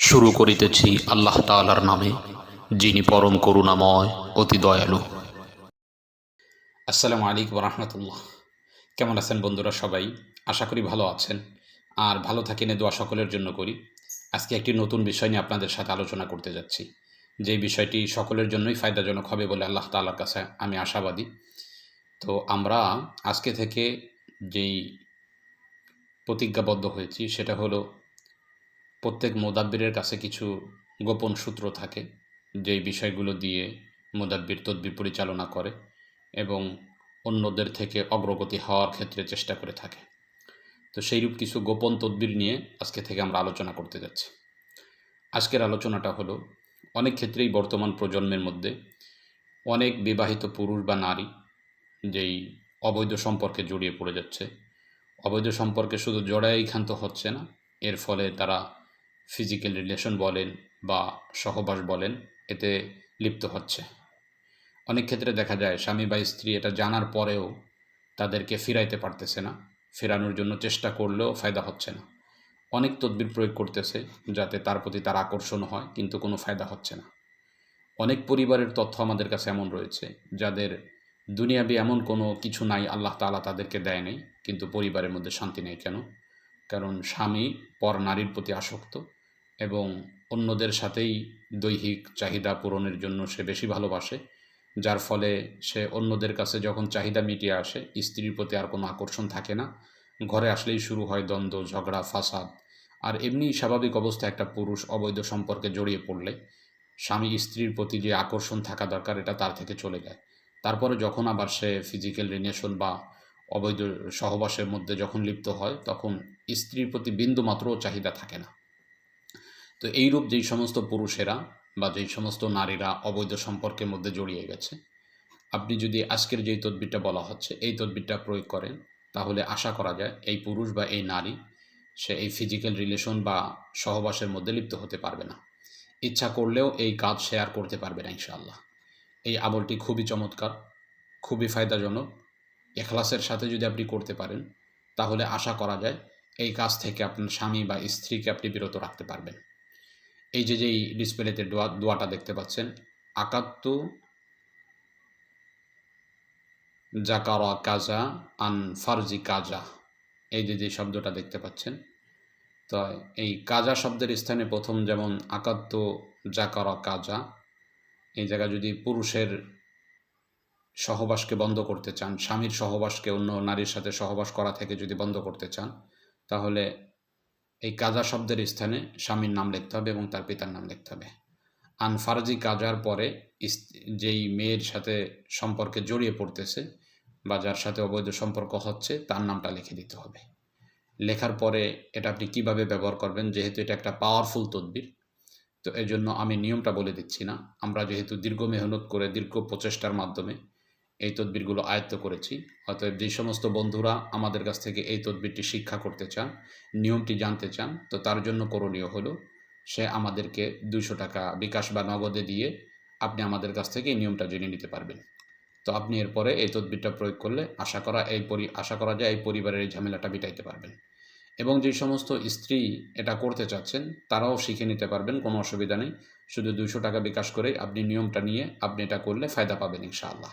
শুরু করিতেছি আল্লাহ তাআলার নামে, যিনি পরম করুণাময়, অতি দয়ালু। আসসালামু আলাইকুম রহমতুল্লাহ। কেমন আছেন বন্ধুরা সবাই? আশা করি ভালো আছেন। আর ভালো থাকেন দোয়া সকলের জন্য করি। আজকে একটি নতুন বিষয় নিয়ে আপনাদের সাথে আলোচনা করতে যাচ্ছি। যেই বিষয়টি সকলের জন্যই ফায়দাজনক হবে বলে আল্লাহ তাআলার কাছে আমি আশাবাদী। তো আমরা আজকে থেকে যেই প্রতিজ্ঞাবদ্ধ হয়েছি, সেটা হলো প্রত্যেক মোদাব্বিরের কাছে কিছু গোপন সূত্র থাকে, যেই বিষয়গুলো দিয়ে মোদাব্বির তদবির পরিচালনা করে এবং অন্যদের থেকে অগ্রগতি হওয়ার ক্ষেত্রে চেষ্টা করে থাকে। তো সেইরূপ কিছু গোপন তদবির নিয়ে আজকে থেকে আমরা আলোচনা করতে যাচ্ছি। আজকের আলোচনাটা হলো, অনেক ক্ষেত্রেই বর্তমান প্রজন্মের মধ্যে অনেক বিবাহিত পুরুষ বা নারী যেই অবৈধ সম্পর্কে জড়িয়ে পড়ে যাচ্ছে, অবৈধ সম্পর্কে শুধু জড়াই হচ্ছে না, এর ফলে তারা ফিজিক্যাল রিলেশন বলেন বা সহবাস বলেন, এতে লিপ্ত হচ্ছে। অনেক ক্ষেত্রে দেখা যায়, স্বামী বা স্ত্রী এটা জানার পরেও তাদেরকে ফিরাইতে পারতেছে না। ফেরানোর জন্য চেষ্টা করলেও ফায়দা হচ্ছে না। অনেক তদবির প্রয়োগ করতেছে যাতে তার প্রতি তার আকর্ষণ হয়, কিন্তু কোনো ফায়দা হচ্ছে না। অনেক পরিবারের তথ্য আমাদের কাছে এমন রয়েছে, যাদের দুনিয়াবি এমন কোনো কিছু নাই, আল্লাহ তাআলা তাদেরকে দেয় নেই, কিন্তু পরিবারের মধ্যে শান্তি নেই কেন? কারণ স্বামী পর নারীর প্রতি আসক্ত এবং অন্যদের সাথেই দৈহিক চাহিদা পূরণের জন্য সে বেশি ভালোবাসে, যার ফলে সে অন্যদের কাছে যখন চাহিদা মিটিয়ে আসে, স্ত্রীর প্রতি আর কোনো আকর্ষণ থাকে না। ঘরে আসলেই শুরু হয় দ্বন্দ্ব, ঝগড়া, ফাসাদ। আর এমনি স্বাভাবিক অবস্থায় একটা পুরুষ অবৈধ সম্পর্কে জড়িয়ে পড়লে, স্বামী স্ত্রীর প্রতি যে আকর্ষণ থাকা দরকার, এটা তার থেকে চলে যায়। তারপরে যখন আবার সে ফিজিক্যাল রিলেশন বা অবৈধ সহবাসের মধ্যে যখন লিপ্ত হয়, তখন স্ত্রীর প্রতি বিন্দু মাত্রও চাহিদা থাকে না। তো এইরূপ যেই সমস্ত পুরুষেরা বা যেই সমস্ত নারীরা অবৈধ সম্পর্কের মধ্যে জড়িয়ে গেছে, আপনি যদি আজকের যেই তদবিরটা বলা হচ্ছে, এই তদবিরটা প্রয়োগ করেন, তাহলে আশা করা যায় এই পুরুষ বা এই নারী সে এই ফিজিক্যাল রিলেশন বা সহবাসের মধ্যে লিপ্ত হতে পারবে না। ইচ্ছা করলেও এই কাজ শেয়ার করতে পারবে না ইনশাআল্লাহ। এই আমলটি খুবই চমৎকার, খুবই ফায়দাজনক। এখলাসের সাথে যদি আপনি করতে পারেন, তাহলে আশা করা যায় এই কাজ থেকে আপনার স্বামী বা স্ত্রীকে আপনি বিরত রাখতে পারবেন। এই যে যেই ডিসপ্লেতে দোয়া, দোয়াটা দেখতে পাচ্ছেন আকাত্তু জাকারা কাজা আন ফারজি কাজা, এই যে যে শব্দটা দেখতে পাচ্ছেন। তো এই কাজা শব্দের স্থানে প্রথম যেমন আকাত্ত জাকারা কাজা, এই জায়গায় যদি পুরুষের সহবাসকে বন্ধ করতে চান, স্বামীর সহবাসকে অন্য নারীর সাথে সহবাস করা থেকে যদি বন্ধ করতে চান, তাহলে এই কাজা শব্দের স্থানে স্বামীর নাম লিখতে হবে এবং তার পিতার নাম লিখতে হবে। আনফারজি কাজার পরে যেই মেয়ের সাথে সম্পর্কে জড়িয়ে পড়তেছে বা যার সাথে অবৈধ সম্পর্ক হচ্ছে, তার নামটা লিখে দিতে হবে। লেখার পরে এটা আপনি কীভাবে ব্যবহার করবেন, যেহেতু এটা একটা পাওয়ারফুল তদবির, তো এই জন্য আমি নিয়মটা বলে দিচ্ছি না। আমরা যেহেতু দীর্ঘ মেহনত করে, দীর্ঘ প্রচেষ্টার মাধ্যমে এই তদবিরগুলো আয়ত্ত করেছি। অতএব যে সমস্ত বন্ধুরা আমাদের কাছ থেকে এই তদবিরটি শিক্ষা করতে চান, নিয়মটি জানতে চান, তো তার জন্য করণীয় হলো, সে আমাদেরকে দুইশো টাকা বিকাশ বা নগদে দিয়ে আপনি আমাদের কাছ থেকে এই নিয়মটা জেনে নিতে পারবেন। তো আপনি এরপরে এই তদবিরটা প্রয়োগ করলে আশা করা এই পরি, আশা করা যায় এই পরিবারের এই ঝামেলাটা মিটাইতে পারবেন। এবং যে সমস্ত স্ত্রী এটা করতে চাচ্ছেন, তারাও শিখে নিতে পারবেন, কোনো অসুবিধা নেই। শুধু দুইশো টাকা বিকাশ করে আপনি নিয়মটা নিয়ে আপনি এটা করলে ফায়দা পাবেন ইনশাআল্লাহ।